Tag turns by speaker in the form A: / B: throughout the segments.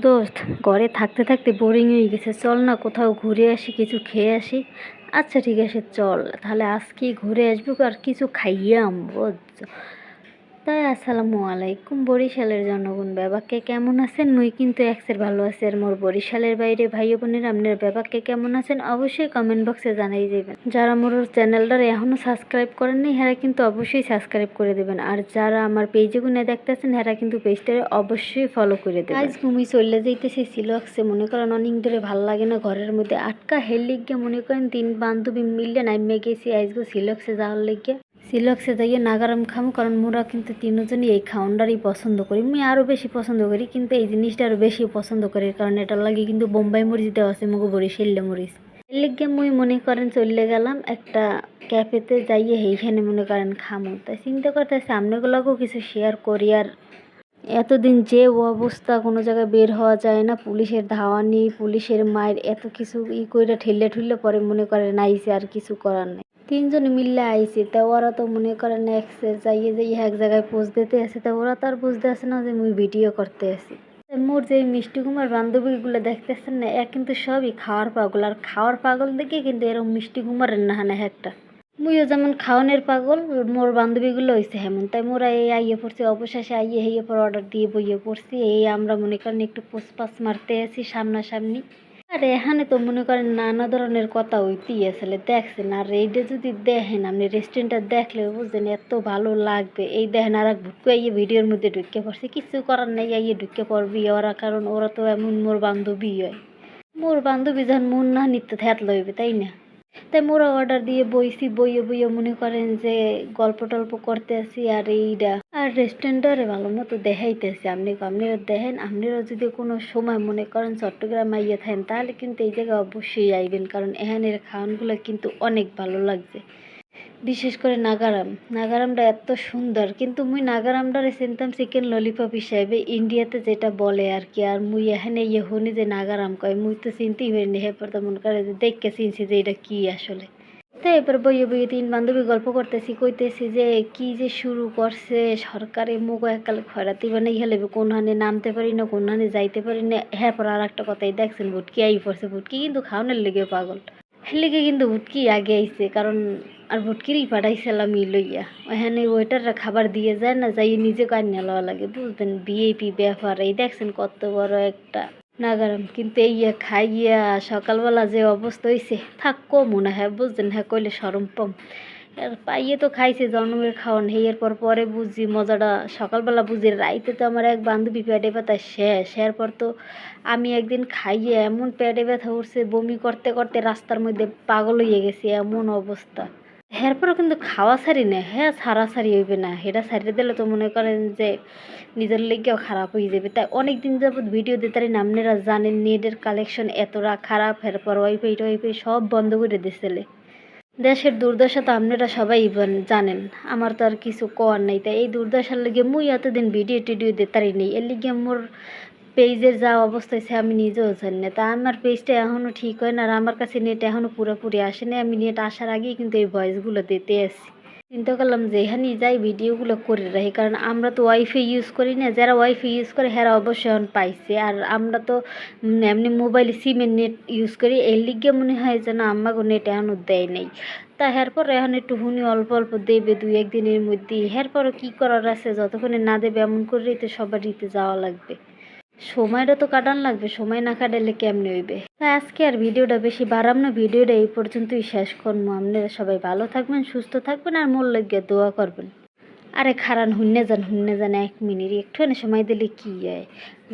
A: দোস্ত, ঘরে থাকতে থাকতে বোরিং হয়ে গেছে। চল না কোথাও ঘুরে আসি, কিছু খেয়ে আসি। আচ্ছা ঠিক আছে, চল। তাহলে আজকে ঘুরে আসব আর কিছু খাইয়ে আনব। তাই আসসালামু আলাইকুম। বরিশালের জনগণ ব্যাপাকে কেমন আছেন? মুই কিন্তু একসের ভালো আছি আর মোর বরিশালের বাইরে ভাই বোনের আপনার ব্যাপাকে কেমন আছেন? অবশ্যই কমেন্ট বক্সে জানাই দেবেন। যারা মোর চ্যানেলটার এখনও সাবস্ক্রাইব করেননি হেরা কিন্তু অবশ্যই সাবস্ক্রাইব করে দেবেন। আর যারা আমার পেজে গুনে দেখতেছেন, হেরা কিন্তু পেজটারে অবশ্যই ফলো করে দেবেন। আজ ঘুমি চলে যাইতেছে, সিলক্সে মনে করেন অনেক ধরে ভালো লাগে না, ঘরের মধ্যে আটকা হেলিক গিয়ে মনে করেন তিন বান্ধবী মিললে নাইমে গেছি আজকে সিলক্সে যাওয়ার লেগে সিলক্সে যাইয়ে নাগারাম খামো, কারণ মোরা কিন্তু তিনজনই এই খাওয়ানটারই পছন্দ করি। আমি আরও বেশি পছন্দ করি, কিন্তু এই জিনিসটা আরও বেশি পছন্দ করি, কারণ এটার লাগে কিন্তু বোম্বাই মরিচ দেওয়া আছে, মুগো বরিশাল্লা মরিচ। এর লিগে মুই মনে করেন চলে গেলাম একটা ক্যাফেতে যাইয়ে সেইখানে মনে করেন খামো। তাই চিন্তা করতে সামনেগুলোকেও কিছু শেয়ার করি, আর এতদিন যে অবস্থা, কোনো জায়গায় বের হওয়া যায় না, পুলিশের ধাওয়া নেই, পুলিশের মায়ের এত কিছু ই করে ঠেললে ঠুললে পরে মনে করেন আইসে আর কিছু করার নেই। তিনজন মিললে আইসি তা ওরা তো মনে করেন একসে যাইয়ে যাইয়ে এক জায়গায় পোস্ট দিতে আসে তা ওরা তো আর বুঝতে আসে না যে মুই ভিডিও করতে আসি। মোর যে মিষ্টি কুমার বান্ধবীগুলো দেখতেছেন না এ কিন্তু সবই খাওয়ার পাগল, আর খাওয়ার পাগল দেখে কিন্তু এরকম মিষ্টি কুমারের না না একটা। মুইও যেমন খাওয়ানোর পাগল, মোর বান্ধবীগুলো হয়েছে হেমন, তাই মোরা এই আইয়ে পড়ছি, অবশেষে আইয়ে হেয়ে পর অর্ডার দিয়ে বইয়ে পড়ছি, এই আমরা মনে করেন একটু পোসপাস মারতে আছি সামনাসামনি। আর এখানে তো মনে করেন নানা ধরনের কথা হইতেই আসলে, দেখছেন? আর এইটা যদি দেখেন, আপনি রেস্টুরেন্টটা দেখলে বুঝছেন এত ভালো লাগবে। এই দেখেন আর এক ঢুকে আইয়ে ভিডিওর মধ্যে ঢুকে পড়ছে, কিছু করার নেই ইয়ে ঢুকে পড়বি ওরা, কারণ ওরা তো এমন মোর বান্ধবী হয়। মোর বান্ধবী যখন মন না নিতে থ্যাত লইবে তাই না? তাই মোরা অর্ডার দিয়ে বইছি, বইয়ে বইয়ে মনে করেন যে গল্প টল্প করতে আসি আর এইটা আর রেস্টুরেন্টরে ভালো মতো দেখাইতেছি, আপনি আপনিও দেখেন আপনারা যদি কোনো সময় মনে করেন চট্টগ্রাম আইয়ে থাকেন, তাহলে কিন্তু এই জায়গায় অবশ্যই আইবেন, কারণ এখানের খাওয়ানগুলো কিন্তু অনেক ভালো লাগছে। বিশেষ করে নাগারাম। নাগারামটা এত সুন্দর। কিন্তু মুই নাগারামটারে চিনতাম চিকেন ললিপপ হিসাবে। ইন্ডিয়াতে যেটা বলে আর কি আর মুই এখানে ইয়ে শুনি যে নাগারাম কয়, মুই তো চিনতেই হইনি হেপর তো মনে করে যে দেখকে চিনছি যে এটা কি আসলে। তো এবার বইয়ে বইয়ে তিন বান্ধবী গল্প করতেছি, কইতেছি যে কি যে শুরু করছে, সরকারে মুখ এককালে খয়রাতি বানাই হেলে কোনখানে নামতে পারি না কোনখানে যাইতে পারি না। হ্যাঁ পর আর একটা কথাই দেখছেন, ভুটকি আই পড়ছে, ভুটকি কিন্তু খাওয়ানোর লেগে পাগল। হেলিকে কিন্তু ভুটকি আগে আইছে, কারণ আর ভুটকিরই পাঠাইছিলাম ই লইয়া। ওখানে ওয়েটাররা খাবার দিয়ে যায় না যাই নিজে কান্না লওয়া লাগে বুঝবেন বিএপি ব্যাপার এই দেখছেন কত বড় একটা নাগারাম। কিন্তু এইয়া খাইয়া সকালবেলা যে অবস্থা হয়েছে থাকো মনে হয়, বুঝলেন? হ্যাঁ কইলে সরম পাম। পাইয়ে তো খাইছে, জন্মের খাওয়ান। হেয়ের পর পরে বুঝি মজাটা সকালবেলা বুঝি, রাইতে তো আমার এক বান্ধবী পেটে ব্যথা শেষ। এরপর তো আমি একদিন খাইয়ে এমন পেটে ব্যথা উঠছে, বমি করতে করতে রাস্তার মধ্যে পাগল হয়ে গেছি, এমন অবস্থা। এরপরও কিন্তু খাওয়া ছাড়ি না হ্যাঁ ছাড়া ছাড়ি হইবে না। এটা ছাড়িয়ে দিলে তো মনে করেন যে নিজের লেগেও খারাপ হয়ে যাবে। তাই অনেক দিন যাবত ভিডিও দিতে পারি না, আপনারা জানেন, নেটের কালেকশন এতটা খারাপ, এরপর ওয়াইফাই টোয়াইফাই সব বন্ধ করে দিয়েছিলে দেশের দুর্দশা তো আপনারা সবাই জানেন। আমার তো আর কিছু কর নাই। তাই এই দুর্দশার লেগে মুই এতদিন ভিডিও টিডিও দিতারি নেই। এর লিগে মোর পেজের যা অবস্থা হয়েছে আমি নিজেও জানি না। তা আমার পেজটা এখনও ঠিক হয় না, আর আমার কাছে নেট এখনও পুরোপুরি আসেনি আমি নেট আসার আগেই কিন্তু এই ভয়েসগুলো দিতে আসি চিন্তা করলাম যে এখানেই যাই ভিডিওগুলো করে রাখি, কারণ আমরা তো ওয়াইফাই ইউজ করি না। যারা ওয়াইফাই ইউজ করে, হেরা অবশ্যই এখন পাইছে। আর আমরা তো এমনি মোবাইল সিমের নেট ইউজ করি। এর লিগে মনে হয় যেন আমাকে নেট এখনও দেয় নেই। তা এরপর এখন একটু হুনি অল্প অল্প দেবে দুই একদিনের মধ্যেই। এরপরও কী করার আছে? যতক্ষণে না দেবে, এমন করেই তো সবার সবারইতে যাওয়া লাগবে। সময়টা তো কাটান লাগবে, সময় না কাটালে কেমনে হইবে? তাই আজকে আর ভিডিওটা বেশি বাড়াম না, ভিডিওটা এই পর্যন্তই শেষ করব আপনারা সবাই ভালো থাকবেন, সুস্থ থাকবেন আর মোর লাগিয়ে দোয়া করবেন। আরে খারান হুন্নে যান হুন্নে যান, এক মিনিট, একটুখানি সময় দিলে কি হয়?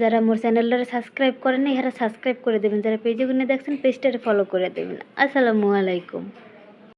A: যারা মোর চ্যানেলটারে সাবস্ক্রাইব করেন এরা সাবস্ক্রাইব করে দেবেন। যারা পেজে গুনে দেখছেন পেজটারে ফলো করে দেবেন। আসসালামু আলাইকুম।